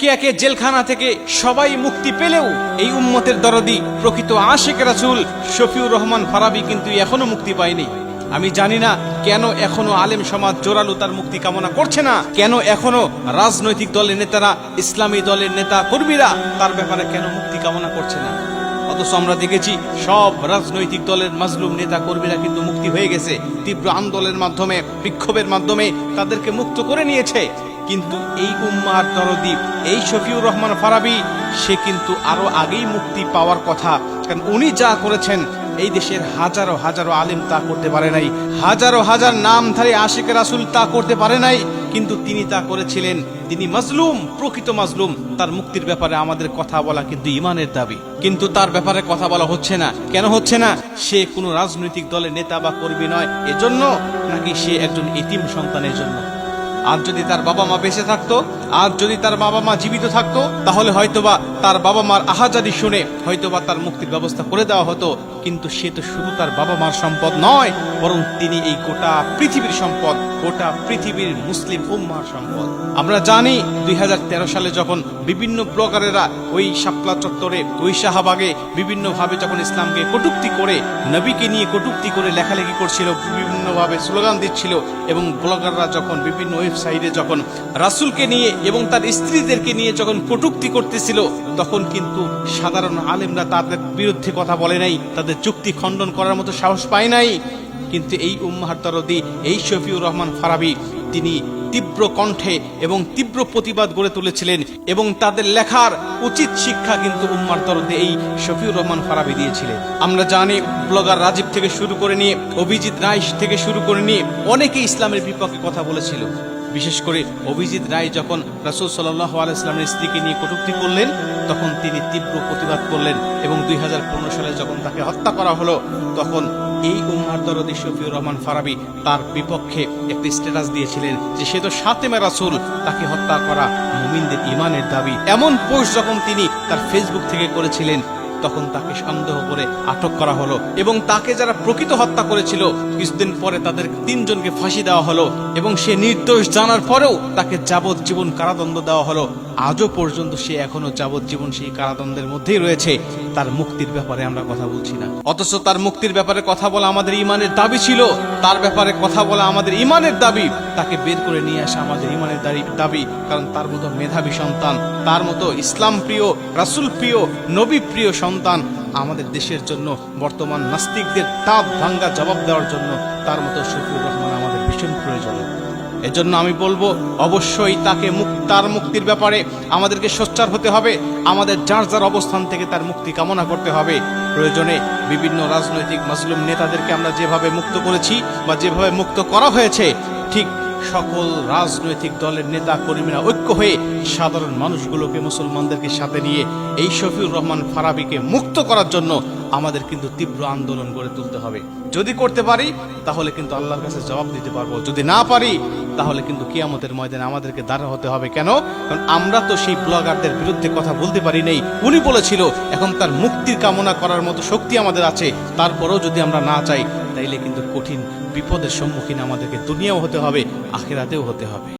একে একে জেলখানা থেকে সবাই মুক্তি পেলেও এই উম্মতের দরদি প্রকৃত আশেক রাসুল শফিউর রহমান ফারাবি কিন্তু এখনও মুক্তি পায়নি। আমি জানি না কেন এখনও আলেম সমাজ জোরালো তার মুক্তি কামনা করছে না, কেন এখনও রাজনৈতিক দলের নেতারা, ইসলামী দলের নেতা কর্মীরা তার ব্যাপারে কেন মুক্তি কামনা করছে না। অথচ আমরা দেখেছি সব রাজনৈতিক দলের মাজলুম নেতা কর্মীরা কিন্তু মুক্তি হয়ে গেছে। তীব্র আন্দোলনের মাধ্যমে, বিক্ষোভের মাধ্যমে তাদেরকে মুক্ত করে নিয়েছে। কিন্তু এই উম্মার দরদি, এই শফিউর রহমান ফারাবি, সে কিন্তু আরও আগেই মুক্তি পাওয়ার কথা। কারণ উনি যা করেছেন, এই দেশের হাজারো হাজারো আলেম তা করতে পারে নাই। হাজারো হাজার নামধারী আশিক রাসুল তা করতে পারে নাই, কিন্তু তিনি তা করেছিলেন। তিনি মাজলুম, প্রকৃত মাজলুম। তার মুক্তির ব্যাপারে আমাদের কথা বলা কিন্তু ইমানের দাবি। কিন্তু তার ব্যাপারে কথা বলা হচ্ছে না। কেন হচ্ছে না? সে কোনো রাজনৈতিক দলের নেতা বা কর্মী নয়। এজন্য নাকি সে একজন এতিম সন্তানের জন্য? আর যদি তার বাবা মা বেঁচে থাকতো, আর যদি তার বাবা মা জীবিত থাকতো, তাহলে হয়তোবা তার বাবা মার আহাজারি শুনে হয়তোবা তার মুক্তির ব্যবস্থা করে দেওয়া হতো। কিন্তু সে তো শুধু তার বাবা মার সম্পদ নয়, বরং তিনি এই গোটা পৃথিবীর সম্পদ, গোটা পৃথিবীর মুসলিম উম্মার সম্পদ। আমরা জানি, দুই হাজার তেরো সালে যখন বিভিন্ন ব্লগারেরা ওই শাপলা চত্বরে, ওই শাহবাগে বিভিন্নভাবে যখন ইসলামকে কটুক্তি করে, নবীকে নিয়ে কটুক্তি করে লেখালেখি করছিল, বিভিন্নভাবে স্লোগান দিচ্ছিল এবং ব্লগাররা যখন বিভিন্ন ওয়েবসাইটে যখন রাসূলকে নিয়ে এবং তার স্ত্রীদেরকে নিয়ে যখন কটুক্তি করতেছিল, তখন কিন্তু সাধারণ আলেমরা তাদের বিরুদ্ধে কথা বলে নাই, তাদের চুক্তি খণ্ডন করার মতো সাহস পায় নাই। কিন্তু এই উম্মাহার দরদি, এই শফিউর রহমান ফারাবি, তিনি তীব্র কণ্ঠে এবং তীব্র প্রতিবাদ গড়ে তুলেছিলেন এবং তাদের লেখার উচিত শিক্ষা কিন্তু উম্মার দরদে এই শফিউর রহমান ফারাবি দিয়েছিলেন। আমরা জানি, ব্লগার রাজীব থেকে শুরু করে নিয়ে, অভিজিৎ রায় থেকে শুরু করে নিয়ে, অনেকে ইসলামের বিপক্ষে কথা বলেছিল। বিশেষ করে অভিজিৎ রায় যখন রাসুল সাল্লাহ আলাইসলামের স্ত্রীকে নিয়ে কটূক্তি করলেন, তখন তিনি তীব্র প্রতিবাদ করলেন এবং দুই হাজার পনেরো সালে যখন তাকে হত্যা করা হলো, তখন এই উম্মার দরদি শফিউর রহমান ফারাবি তার বিপক্ষে একটি স্ট্যাটাস দিয়েছিলেন যে সে তো সাতেমে রাসুল, তাকে হত্যা করা মুমিনদের ইমানের দাবি। এমন পোস্ট যখন তিনি তার ফেসবুক থেকে করেছিলেন তখন তাকে সন্দেহ করে আটক করা হলো এবং তাকে যারা প্রকৃত হত্যা করেছিল, কিছুদিন পরে তাদের তিনজনকে ফাঁসি দেওয়া হলো এবং সে নির্দোষ জানার পরেও তাকে যাবজ্জীবন কারাদণ্ড দেওয়া হলো। আজও পর্যন্ত সে এখনও যাবজ্জীবন সেই কারাদণ্ডের মধ্যেই রয়েছে। তার মুক্তির ব্যাপারে আমরা কথা বলছি না। অথচ তার মুক্তির ব্যাপারে কথা বলা আমাদের ইমানের দাবি ছিল। তার ব্যাপারে কথা বলা আমাদের ইমানের দাবি। তাকে বের করে নিয়ে আসা আমাদের ইমানের দাবি কারণ তার মতো মেধাবী সন্তান, তার মতো ইসলাম প্রিয়, রাসুল প্রিয়, নবী প্রিয় সন্তান আমাদের দেশের জন্য, বর্তমান নাস্তিকদের তাপ ভাঙ্গা জবাব দেওয়ার জন্য তার মতো শফিউর রহমান আমাদের ভীষণ প্রয়োজন এজন্য আমি বলব, অবশ্যই তাকে তার মুক্তির ব্যাপারে আমাদেরকে সোচ্চার হতে হবে। আমাদের যার যার অবস্থান থেকে তার মুক্তি কামনা করতে হবে। প্রয়োজনে বিভিন্ন রাজনৈতিক, মাসলুম নেতাদেরকে আমরা যেভাবে মুক্ত করেছি বা যেভাবে মুক্ত করা হয়েছে, ঠিক সকল রাজনৈতিক দলের নেতা কর্মীরা ঐক্য হয়ে সাধারণ মানুষগুলোকে মুসলমানদেরকে সাথে নিয়ে এই শফিউর রহমান ফারাবিকে মুক্ত করার জন্য আমাদের কিন্তু তীব্র আন্দোলন গড়ে তুলতে হবে। যদি করতে পারি, তাহলে কিন্তু আল্লাহর কাছে জবাব দিতে পারব। যদি না পারি, তাহলে কিন্তু কিয়ামতের ময়দানে আমাদেরকে দাঁড়া হতে হবে। কেন? কারণ আমরা তো সেই ব্লগারদের বিরুদ্ধে কথা বলতে পারি নেই। উনি বলেছিল, এখন তার মুক্তির কামনা করার মতো শক্তি আমাদের আছে। তারপরেও যদি আমরা না চাই তাইলে কিন্তু কঠিন বিপদের সম্মুখীন আমাদেরকে দুনিয়াও হতে হবে আখেরাতেও হতে হবে।